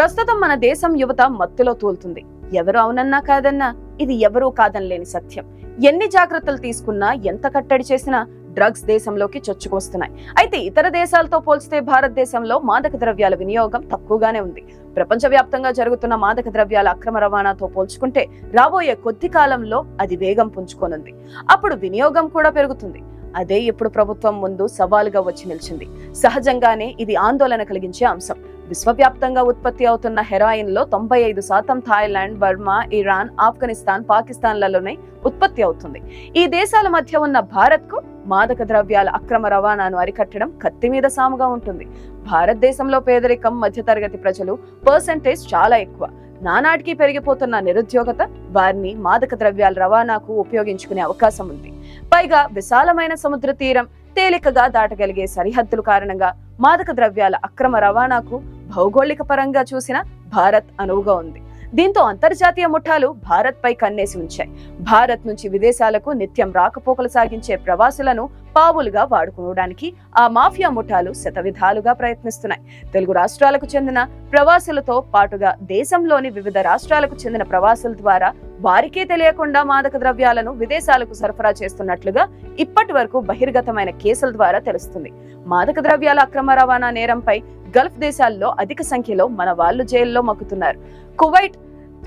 ప్రస్తుతం మన దేశం యువత మత్తులో తూలుతుంది. ఎవరు అవునన్నా కాదన్నా ఇది ఎవరూ కాదనలేని సత్యం. ఎన్ని జాగ్రత్తలు తీసుకున్నా ఎంత కట్టడి చేసినా డ్రగ్స్ దేశంలోకి చొచ్చుకొస్తున్నాయి. అయితే ఇతర దేశాలతో పోల్చితే భారతదేశంలో మాదక ద్రవ్యాల వినియోగం తక్కువగానే ఉంది. ప్రపంచవ్యాప్తంగా జరుగుతున్న మాదక ద్రవ్యాల అక్రమ రవాణాతో పోల్చుకుంటే రాబోయే కొద్ది కాలంలో అది వేగం పుంజుకోనుంది. అప్పుడు వినియోగం కూడా పెరుగుతుంది. అదే ఇప్పుడు ప్రభుత్వం ముందు సవాలుగా వచ్చి నిలిచింది. సహజంగానే ఇది ఆందోళన కలిగించే అంశం. విశ్వవ్యాప్తంగా ఉత్పత్తి అవుతున్న హెరాయిన్లో తొంభై ఐదు శాతం థాయిలాండ్ బర్మా ఇరాన్ ఆఫ్ఘనిస్తాన్ పాకిస్తాన్లలోనే ఉత్పత్తి అవుతుంది. ఈ దేశాల మధ్య ఉన్న భారత్కు మాదక ద్రవ్యాల అక్రమ రవాణాను అరికట్టడం కత్తి మీద సాముగా ఉంటుంది. భారతదేశంలో పేదరికం మధ్యతరగతి ప్రజలు పర్సంటేజ్ చాలా ఎక్కువ. నానాటికి పెరిగిపోతున్న నిరుద్యోగత వారిని మాదక ద్రవ్యాల రవాణాకు ఉపయోగించుకునే అవకాశం ఉంది. పైగా విశాలమైన సముద్ర తీరం తేలికగా దాటగలిగే సరిహద్దుల కారణంగా మాదక ద్రవ్యాల అక్రమ రవాణాకు భౌగోళిక పరంగా చూసిన భారత్ అనువుగా ఉంది. దీంతో అంతర్జాతీయ ముఠాలు భారత్ పై కన్నేసి ఉంచాయి. భారత్ నుంచి విదేశాలకు నిత్యం రాకపోకలు సాగించే ప్రవాసులను పావులుగా వాడుకోవడానికి ఆ మాఫియా ముఠాలు శతవిధాలుగా ప్రయత్నిస్తున్నాయి. తెలుగు రాష్ట్రాలకు చెందిన ప్రవాసులతో పాటుగా దేశంలోని వివిధ రాష్ట్రాలకు చెందిన ప్రవాసుల ద్వారా వారికే తెలియకుండా మాదక ద్రవ్యాలను విదేశాలకు సరఫరా చేస్తున్నట్లుగా ఇప్పటి వరకు బహిర్గతమైన కేసుల ద్వారా తెలుస్తుంది. మాదక ద్రవ్యాల అక్రమ రవాణా నేరంపై గల్ఫ్ దేశాల్లో అధిక సంఖ్యలో మన వాళ్ళు జైల్లో మక్కుతున్నారు. కువైట్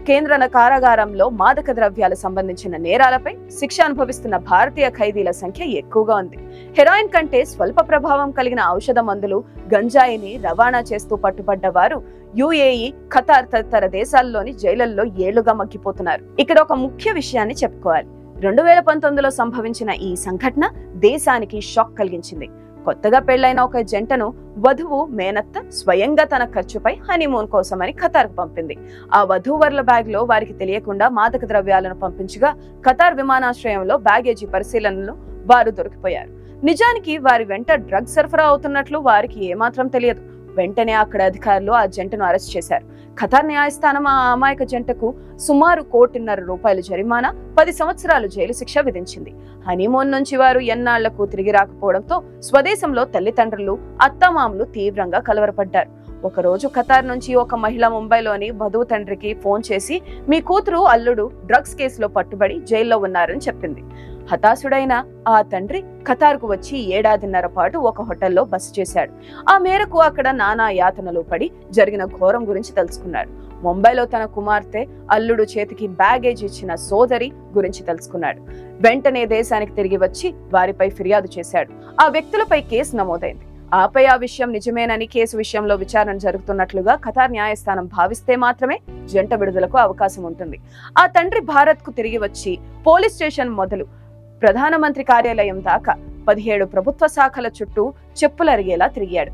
కేంద్ర కారాగారంలో మాదక ద్రవ్యాల సంబంధించిన నేరాలపై శిక్ష అనుభవిస్తున్న భారతీయ ఖైదీల సంఖ్య ఎక్కువగా ఉంది. హెరాయిన్ కంటే స్వల్ప ప్రభావం కలిగిన ఔషధ మందులు గంజాయిని రవాణా చేస్తూ పట్టుబడ్డ వారు యుఏఈ ఖతార్ తదితర దేశాల్లోని జైళ్ళలో ఏళ్ళుగా మగ్గిపోతున్నారు. ఇక్కడ ఒక ముఖ్య విషయాన్ని చెప్పుకోవాలి. రెండు వేల పంతొమ్మిదిలో సంభవించిన ఈ సంఘటన దేశానికి షాక్ కలిగించింది. కొత్తగా పెళ్ళైన ఒక జంటను వధువు మేనత్త స్వయంగా తన ఖర్చుపై హనీమూన్ కోసమని ఖతార్కు పంపింది. ఆ వధూవరుల బ్యాగ్లో వారికి తెలియకుండా మాదక ద్రవ్యాలను పంపించగా ఖతార్ విమానాశ్రయంలో బ్యాగేజీ పరిశీలనలు వారు దొరికిపోయారు. నిజానికి వారి వెంట డ్రగ్ సరఫరా అవుతున్నట్లు వారికి ఏమాత్రం తెలియదు. వెంటనే అక్కడ అధికారులు ఆ జంటను అరెస్ట్ చేశారు. ఖతార్ న్యాయస్థానం ఆ అమాయక జంటకు సుమారు కోటిన్నర రూపాయల జరిమానా పది సంవత్సరాలు జైలు శిక్ష విధించింది. హనీమూన్ నుంచి వారు ఎన్నాళ్ళకు తిరిగి రాకపోవడంతో స్వదేశంలో తల్లిదండ్రులు అత్తమామలు తీవ్రంగా కలవరపడ్డారు. ఒక రోజు ఖతార్ నుంచి ఒక మహిళ ముంబైలోని వధువు తండ్రికి ఫోన్ చేసి మీ కూతురు అల్లుడు డ్రగ్స్ కేసులో పట్టుబడి జైల్లో ఉన్నారని చెప్పింది. హతాశుడైన ఆ తండ్రి ఖతార్కు వచ్చి ఏడాదిన్నర పాటు ఒక హోటల్లో బస చేశాడు. ఆ మేరకు అక్కడ నానా యాతనలు పడి జరిగిన ఘోరం గురించి తెలుసుకున్నాడు ముంబైలో తన కుమార్తె అల్లుడు చేతికి బ్యాగేజ్ ఇచ్చిన సోదరి గురించి తెలుసుకున్నాడు వెంటనే దేశానికి తిరిగి వచ్చి వారిపై ఫిర్యాదు చేశాడు. ఆ వ్యక్తులపై కేసు నమోదైంది. ఆపై ఆ విషయం నిజమేనని కేసు విషయంలో విచారణ జరుగుతున్నట్లుగా ఖతార్ న్యాయస్థానం భావిస్తే మాత్రమే జంట విడుదలకు అవకాశం ఉంటుంది. ఆ తండ్రి భారత్కు తిరిగి వచ్చి పోలీస్ స్టేషన్ మొదలు ప్రధానమంత్రి కార్యాలయం దాకా పదిహేడు ప్రభుత్వ శాఖల చుట్టూ చెప్పులరిగేలా తిరిగాడు.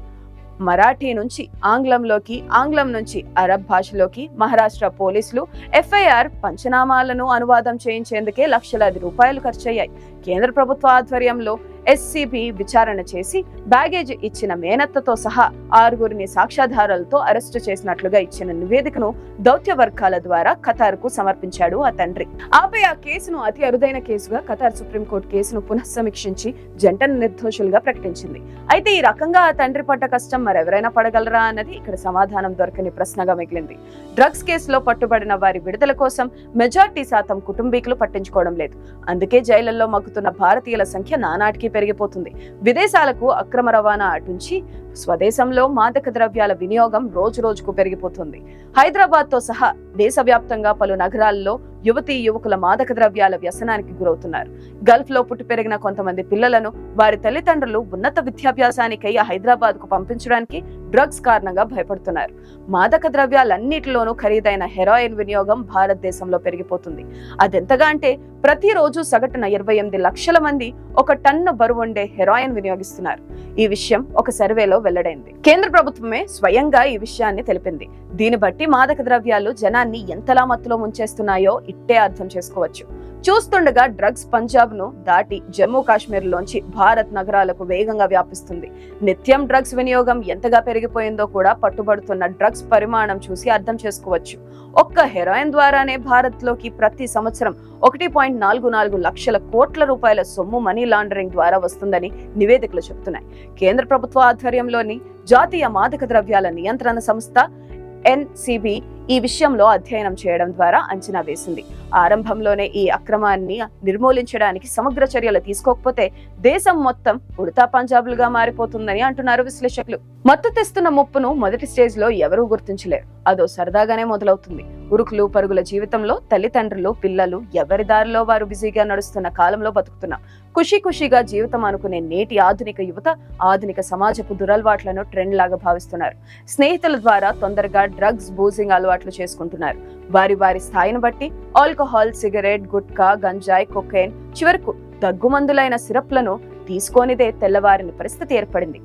మరాఠీ నుంచి ఆంగ్లంలోకి ఆంగ్లం నుంచి అరబ్ భాషలోకి మహారాష్ట్ర పోలీసులు ఎఫ్ఐఆర్ పంచనామాలను అనువాదం చేయించేందుకే లక్షలాది రూపాయలు ఖర్చయ్యాయి. కేంద్ర ప్రభుత్వ ఆధ్వర్యంలో ఎస్సీబీ విచారణ చేసి బ్యాగేజ్ ఇచ్చిన మేనత్తతో సహా ఆరుగురిని సాక్ష్యాధారాలతో అరెస్టు చేసినట్లుగా ఇచ్చిన నివేదికను దౌత్య వర్గాల ద్వారా ఖతార్కు సమర్పించాడు ఆ తండ్రి. ఆపై ఆ కేసును అతి అరుదైన కేసుగా ఖతార్ సుప్రీంకోర్టు కేసును పునఃసమీక్షించి జంటను నిర్దోషులుగా ప్రకటించింది. అయితే ఈ రకంగా ఆ తండ్రి పడ్డ కష్టం మరెవరైనా పడగలరా అన్నది ఇక్కడ సమాధానం దొరకని ప్రశ్నగా మిగిలింది. డ్రగ్స్ కేసులో పట్టుబడిన వారి విడుదల కోసం మెజార్టీ శాతం కుటుంబీకులు పట్టించుకోవడం లేదు. అందుకే జైళ్ళలో మగ్గుతున్న భారతీయుల సంఖ్య నానాటికి పెరిగిపోతుంది. విదేశాలకు అక్రమ రవాణా అటుంచి స్వదేశంలో మాదక ద్రవ్యాల వినియోగం రోజు రోజుకు పెరిగిపోతుంది. హైదరాబాద్తో సహా దేశవ్యాప్తంగా పలు నగరాల్లో యువతి యువకుల మాదక ద్రవ్యాల వ్యసనానికి గురవుతున్నారు. గల్ఫ్లో పుట్టి పెరిగిన కొంతమంది పిల్లలను వారి తల్లిదండ్రులు ఉన్నత విద్యాభ్యాసానికై హైదరాబాద్కు పంపించడానికి డ్రగ్స్ కారణంగా భయపడుతున్నారు. మాదక ద్రవ్యాలన్నిటిలోనూ ఖరీదైన హెరాయిన్ వినియోగం భారతదేశంలో పెరిగిపోతుంది. అదెంతగా అంటే ప్రతిరోజు సగటున ఇరవై ఎనిమిది లక్షల మంది ఒక టన్ను బరువుండే హెరాయిన్ వినియోగిస్తున్నారు. ఈ విషయం ఒక సర్వేలో వెల్లడైంది. కేంద్ర ప్రభుత్వమే స్వయంగా ఈ విషయాన్ని తెలిపింది. దీన్ని బట్టి మాదక ద్రవ్యాలు జనాన్ని ఎంతలా మత్తులో ముంచేస్తున్నాయో ఇట్టే అర్థం చేసుకోవచ్చు. చూస్తుండగా డ్రగ్స్ పంజాబ్ను దాటి జమ్మూ కాశ్మీర్ లోంచి భారత్ నగరాలకు వేగంగా వ్యాపిస్తుంది. నిత్యం డ్రగ్స్ వినియోగం ఎంతగా పెరిగిపోయిందో కూడా పట్టుబడుతున్న డ్రగ్స్ పరిమాణం చూసి అర్థం చేసుకోవచ్చు. ఒక్క హెరాయిన్ ద్వారానే భారత్లోకి ప్రతి సంవత్సరం ఒకటి పాయింట్ నాలుగు నాలుగు లక్షల కోట్ల రూపాయల సొమ్ము మనీ లాండరింగ్ ద్వారా వస్తుందని నివేదికలు చెబుతున్నాయి కేంద్ర ప్రభుత్వ ఆధ్వర్యంలోని జాతీయ మాదక ద్రవ్యాల నియంత్రణ సంస్థ ఎన్సిబి ఈ విషయంలో అధ్యయనం చేయడం ద్వారా అంచనా వేసింది. ఆరంభంలోనే ఈ అక్రమాన్ని నిర్మూలించడానికి సమగ్ర చర్యలు తీసుకోకపోతే దేశం మొత్తం ఉడతా పంజాబులుగా మారిపోతుందని అంటున్నారు విశ్లేషకులు. మత్తు తెస్తున్న ముప్పును మొదటి స్టేజ్లో ఎవరూ గుర్తించలేరు. అదో సరదాగానే మొదలవుతుంది. ఉరుకులు పరుగుల జీవితంలో తల్లిదండ్రులు పిల్లలు ఎవరి దారిలో వారు బిజీగా నడుస్తున్న కాలంలో బతుకుతున్నాం. ఖుషి ఖుషిగా జీవితం అనుకునే నేటి ఆధునిక యువత ఆధునిక సమాజపు దురలవాట్లను ట్రెండ్ లాగా భావిస్తున్నారు. స్నేహితుల ద్వారా తొందరగా డ్రగ్స్ బూజింగ్ అలవాట్లు చేసుకుంటున్నారు. వారి వారి స్థాయిని బట్టి ఆల్కహాల్ సిగరెట్ గుట్కా గంజాయి కొకైన్ చివరకు దగ్గుమందులైన సిరప్లను తీసుకోనిదే తెల్లవారిన పరిస్థితి ఏర్పడింది.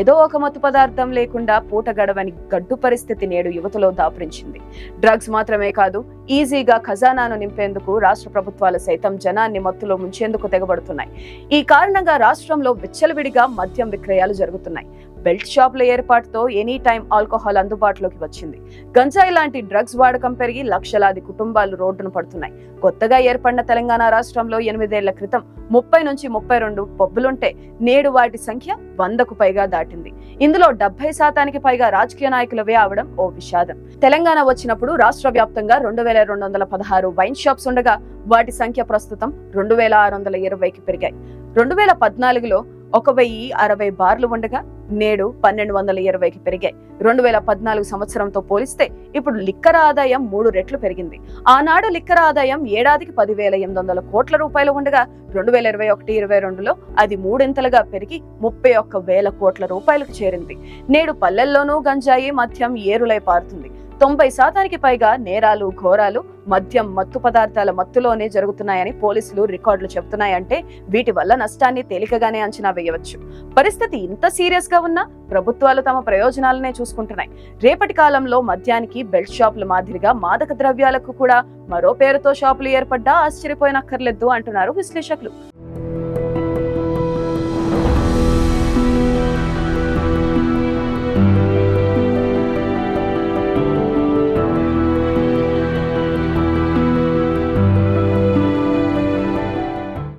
ఏదో ఒక మత్తు పదార్థం లేకుండా పూట గడవని గడ్డు పరిస్థితి నేడు యువతలో దాపురించింది. డ్రగ్స్ మాత్రమే కాదు ఈజీగా ఖజానాను నింపేందుకు రాష్ట్ర ప్రభుత్వాలు సైతం జనాన్ని మత్తులో ముంచేందుకు తెగబడుతున్నాయి. ఈ కారణంగా రాష్ట్రంలో విచ్చలవిడిగా మద్యం విక్రయాలు జరుగుతున్నాయి. బెల్ట్ షాపుల ఏర్పాటుతో ఎనీ టైం ఆల్కహాల్ అందుబాటులోకి వచ్చింది. గంజాయి లాంటి డ్రగ్స్ వాడకం పెరిగి లక్షలాది కుటుంబాలు రోడ్డును పడుతున్నాయి. కొత్తగా ఏర్పడిన తెలంగాణ రాష్ట్రంలో ఎనిమిదేళ్ళ క్రితం ముప్పై నుంచి ముప్పై రెండు పబ్బులుంటే నేడు వాటి సంఖ్య వందకు పైగా దాటింది. ఇందులో డెబ్బై శాతానికి పైగా రాజకీయ నాయకులవే అవడం ఓ విషాదం. తెలంగాణ వచ్చినప్పుడు రాష్ట్ర వ్యాప్తంగా రెండు వేల రెండు వందల పదహారు వైన్ షాప్స్ ఉండగా వాటి సంఖ్య ప్రస్తుతం రెండు వేల ఆరు వందల ఇరవైకి పెరిగాయి. రెండు వేల పద్నాలుగులో ఒక వెయ్యి అరవై బార్లు ఉండగా నేడు పన్నెండు వందల ఇరవైకి పెరిగాయి. రెండు వేల పద్నాలుగు సంవత్సరంతో పోలిస్తే ఇప్పుడు లిక్కర్ ఆదాయం మూడు రెట్లు పెరిగింది. ఆనాడు లిక్కర్ ఆదాయం ఏడాదికి పదివేల ఎనిమిది వందల కోట్ల రూపాయలు ఉండగా రెండు వేల ఇరవై ఒకటి ఇరవై రెండులో అది మూడింతలుగా పెరిగి ముప్పై ఒక్క వేల కోట్ల రూపాయలకు చేరింది. నేడు పల్లెల్లోనూ గంజాయి మద్యం ఏరులై పారుతుంది. తొంభై శాతానికి పైగా నేరాలు ఘోరాలు మద్యం మత్తు పదార్థాల మత్తులోనే జరుగుతున్నాయని పోలీసులు రికార్డులు చెబుతున్నాయంటే వీటి వల్ల నష్టాన్ని తేలికగానే అంచనా వేయవచ్చు. పరిస్థితి ఇంత సీరియస్గా ఉన్నా ప్రభుత్వాలు తమ ప్రయోజనాలనే చూసుకుంటున్నాయి. రేపటి కాలంలో మద్యానికి బెల్ట్ షాపుల మాదిరిగా మాదక ద్రవ్యాలకు కూడా మరో పేరుతో షాపులు ఏర్పడ్డా ఆశ్చర్యపోయినక్కర్లేదు అంటున్నారు విశ్లేషకులు.